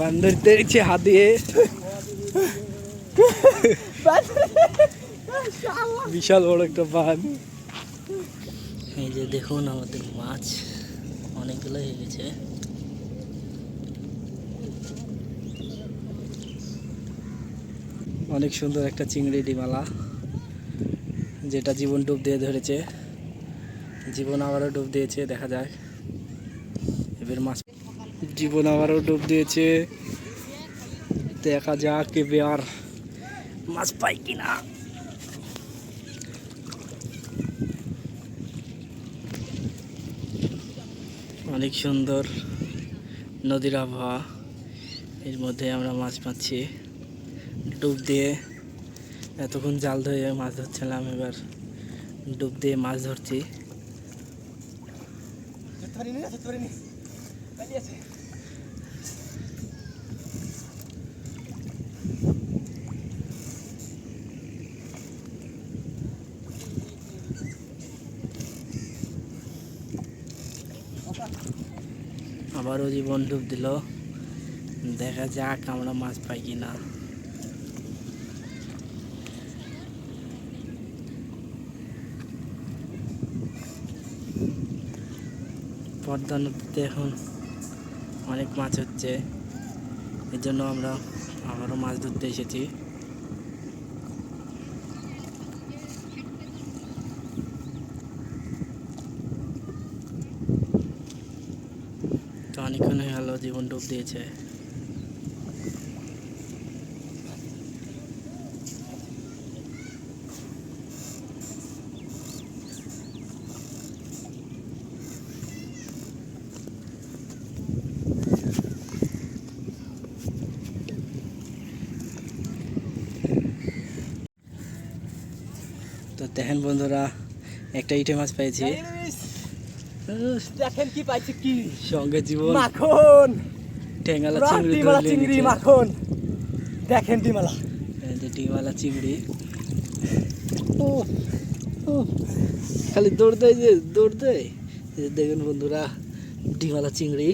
বান্দর ধরেছে হাত দিয়ে। বিশাল বড় একটা বান। এই যে দেখুন আমাদের মাছ অনেকগুলো হয়ে গেছে। অনেক সুন্দর একটা চিংড়ি ডিমালা যেটা জীবন ডুব দিয়ে ধরেছে। জীবন আবারও ডুব দিয়েছে দেখা যায় এবার মাছ জীবন আবারও ডুব দিয়েছে। দেখা যাক এবার মাছ পাই কিনা। অনেক সুন্দর নদীর আবহাওয়া। এর মধ্যে আমরা মাছ পাচ্ছি। ডুব দিয়ে এতক্ষণ জাল ধরে মাছ ধরছিলাম, এবার ডুব দিয়ে মাছ ধরছি। আবারও জীবন ডুব দিল, দেখা যাক আমরা মাছ পাই কি না পদ্মা নদীতে এখন অনেক মাছ হচ্ছে এর জন্য আমরা আবারও মাছ ধরতে এসেছি তো গেল জীবন ডুব দিয়েছে। তো দেখেন বন্ধুরা একটা ইটে মাছ পেয়েছি দেখেন কি পাইছি কি? সঙ্গে জীবন। মাখন। ঠেঙ্গালা চিংড়ি ডিমালা চিংড়ি মাখন। দেখেন ডিমালা এই যে ডিমওয়ালা চিংড়ি। ও খালি দৌড় দেয় যে দৌড় দেয়। দেখুন বন্ধুরা ডিমালা চিংড়ি।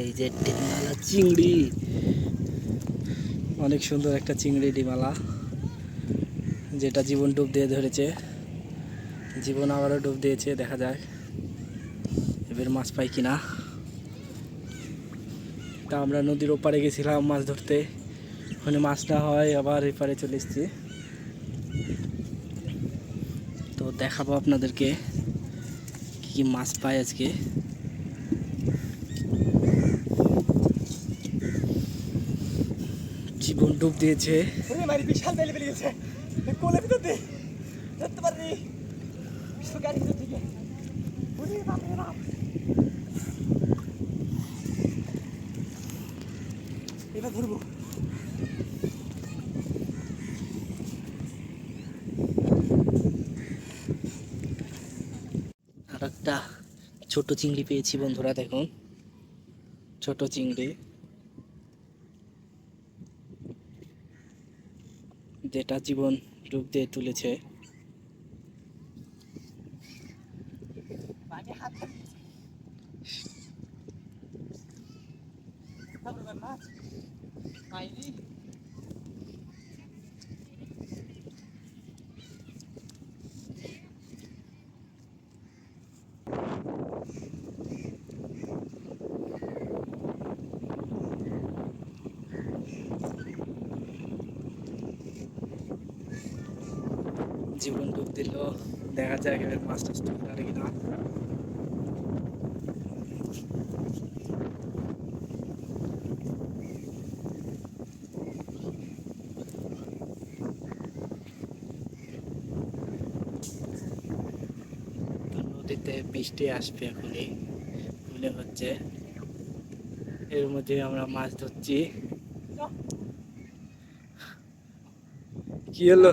এই যে ডিমওয়ালা চিংড়ি। অনেক সুন্দর একটা চিংড়ি ডিমালা যেটা জীবন ডুব দিয়ে ধরেছে, জীবন আবারও ডুব দিয়েছে, দেখা যাক এবার মাছ পাই কিনা। তা আমরা নদীর ওপারে গেছিলাম মাছ ধরতে, ওখানে মাছ না হয়, আবার এপারে চলে এসেছি। তো দেখাবো আপনাদেরকে কি কি মাছ পাই আজকে। জীবন ডুব দিয়েছে। বিশাল বেলে বেলে গেছে কোলে ভিতর দে ধরতে পারি বিশাল গাড়ি ভিতর থেকে ওরে বাপ বাপ এবার ধরবো আর একটা ছোট চিংড়ি পেয়েছি বন্ধুরা, দেখুন। ছোট চিংড়ি। যেটা জীবন রূপ দিয়ে তুলেছে। মাছ জীবন ডুব দিল। দেখা যাক এবার মাছ টাছ তুলতে পারে কিনা নদীতে বৃষ্টি আসবে এখনই। মনে হচ্ছে। এর মধ্যে আমরা মাছ ধরছি। কি হলো?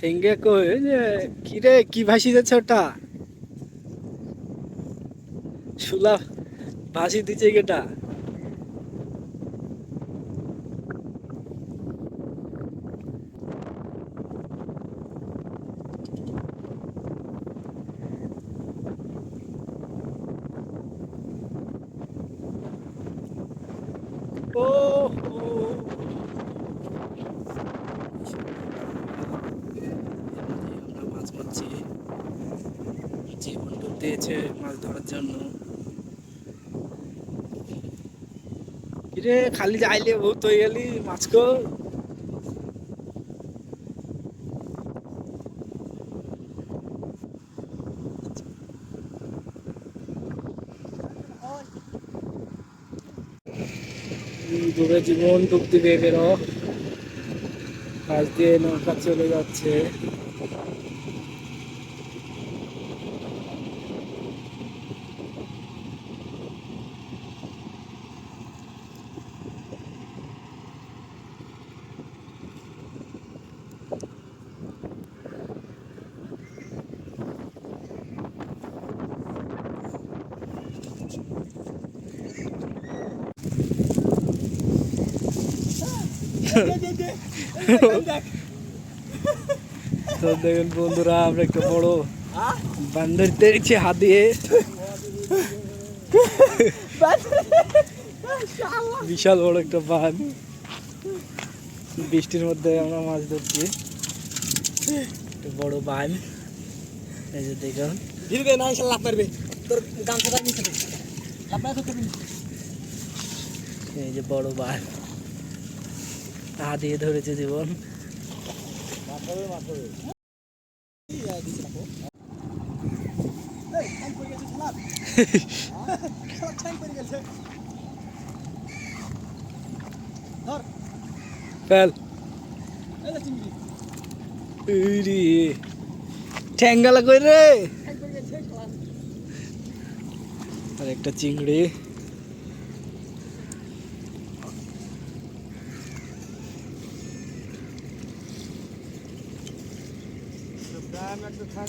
ঠেঙ্গে কই? যে কি রে কি ভাসি যাচ্ছে ওটা? শুলা ভাসি দিচ্ছে কেটা ও আমরা মাছ মারছি জীবন ডুব দিয়েছে মাছ ধরার জন্য। কিরে খালি যাইলে বহুত হয়ে গেলি মাছ কো? দূরে জীবন ডুব দিবে বেরো কাজ দিয়ে নৌকা চলে যাচ্ছে। তো দেখুন বন্ধুরা আমরা একটা বড় বান্দর দেখছি হাত দিয়ে। বিশাল বড় একটা বান। বৃষ্টির মধ্যে আমরা মাছ ধরছি। একটা বড় বান। এই যে দেখুন। ভিড়বে না ইনশাল্লাহ লাভ মারবে। তোর গামছাটা নিচে লাভ এই যে বড় বান। হাত দিয়ে ধরেছে জীবন। মারবে মারবে দিছে রাখো এই টাইম পড়ে গেছে খেলা খেলা টাইম পড়ে গেছে ধর ফেল এই যে চিংড়ি ইরি ঠ্যাঙ্গালা কই রে টাইম পড়ে গেছে খেলা আর একটা চিংড়ি দাম একটা থাক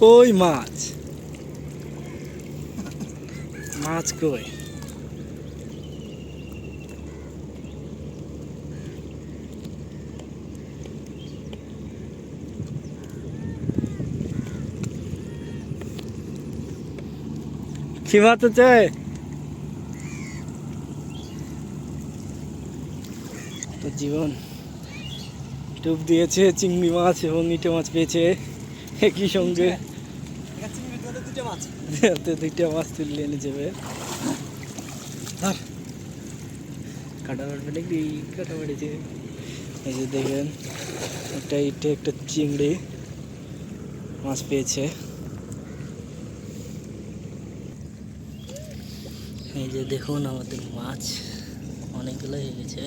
কই মাছ? মাছ কই? কি মাছ আছে জীবন। ডুব দিয়েছে চিংড়ি মাছ এবং ইটে মাছ পেয়েছে। একই সঙ্গে। দুইটা মাছ তুলে এনে যাবে। কাটা মারবে নাকি? কাটা মেরেছে। এই যে দেখবেন একটা ইটে, একটা চিংড়ি মাছ পেয়েছে। এই যে দেখুন আমাদের মাছ অনেকগুলো হয়ে গেছে।